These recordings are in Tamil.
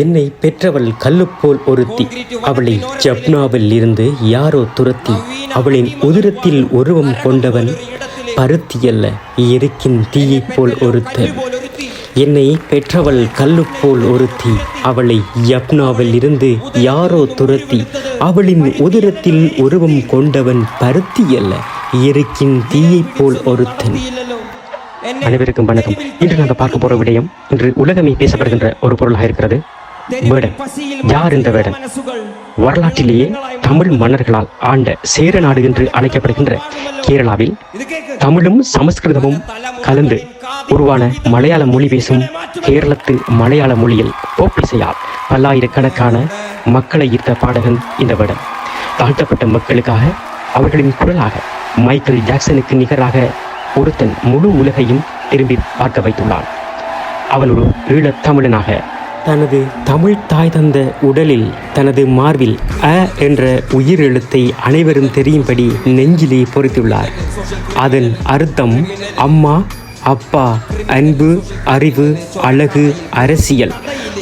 என்னை பெற்றவள் கல்லுப்போல் ஒருத்தி. அவளை ஜப்னாவில் இருந்து யாரோ துரத்தி அவளின் உதிரத்தில் உருவம் கொண்டவன் பருத்தி அல்ல எருக்கின் தீயைப் போல் ஒருத்தன். என்னை பெற்றவள் கல்லுப்போல் ஒருத்தி அவளை யப்னாவில் இருந்து யாரோ துரத்தி அவளின் உதிரத்தில் உருவம் கொண்டவன் பருத்தி அல்ல எருக்கின் தீயைப் போல் ஒருத்தன். அனைவருக்கும் வணக்கம். இன்று நாங்கள் பார்க்க போற விடயம் இன்று உலகமே பேசப்படுகின்ற ஒரு பொருளாக இருக்கிறது. வேடன். யார் இந்த வேடன்? வரலாற்றிலேயே தமிழ் மன்னர்களால் ஆண்ட சேர நாடு என்று அழைக்கப்படுகின்ற கேரளாவில் தமிழும் சமஸ்கிருதமும் கலந்து உருவான மலையாள மொழி பேசும் கேரளத்து மலையாள மொழியில் போப்பிசையால் பல்லாயிரக்கணக்கான மக்களை ஈர்த்த பாடகன் இந்த வேடன். தாழ்த்தப்பட்ட மக்களுக்காக அவர்களின் குரலாக மைக்கேல் ஜாக்சனுக்கு நிகராக ஒருத்தன் முழு உலகையும் திரும்பி பார்க்க வைத்துள்ளான். அவன் ஒரு ஈழத் தமிழனாக தனது தமிழ் தாய் தந்த உடலில் தனது மார்பில் அ என்ற உயிர் எழுத்தை அனைவரும் தெரியும்படி நெஞ்சிலே பொருத்தியுள்ளார் அதன் அர்த்தம் அம்மா அப்பா அன்பு அறிவு அழகு அரசியல்.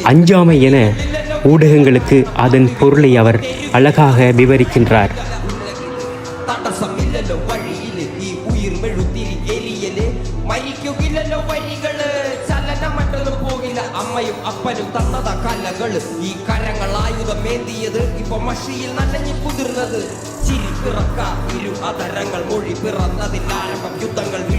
அஞ்சாமை என ஊடகங்களுக்கு அதன் பொருளை அவர் அழகாக விவரிக்கின்றார். തടസ്സമില്ലല്ലോ വഴിയിൽ. ഈ ഉയിർ മെഴുത്തിരി എലിയൽ മരിക്കുകയില്ലല്ലോ വഴികൾ ചലനം പോകില്ല അമ്മയും അപ്പനും തന്നത കലകൾ. ഈ കരങ്ങൾ ആയുധമേന്തിയത് ഇപ്പൊ മഷിയിൽ നനഞ്ഞു കുതിർന്നത്. ചിരി പിറക്ക ഇരു അതരങ്ങൾ മൊഴി പിറന്നതിൽ ആരംഭം യുദ്ധങ്ങൾ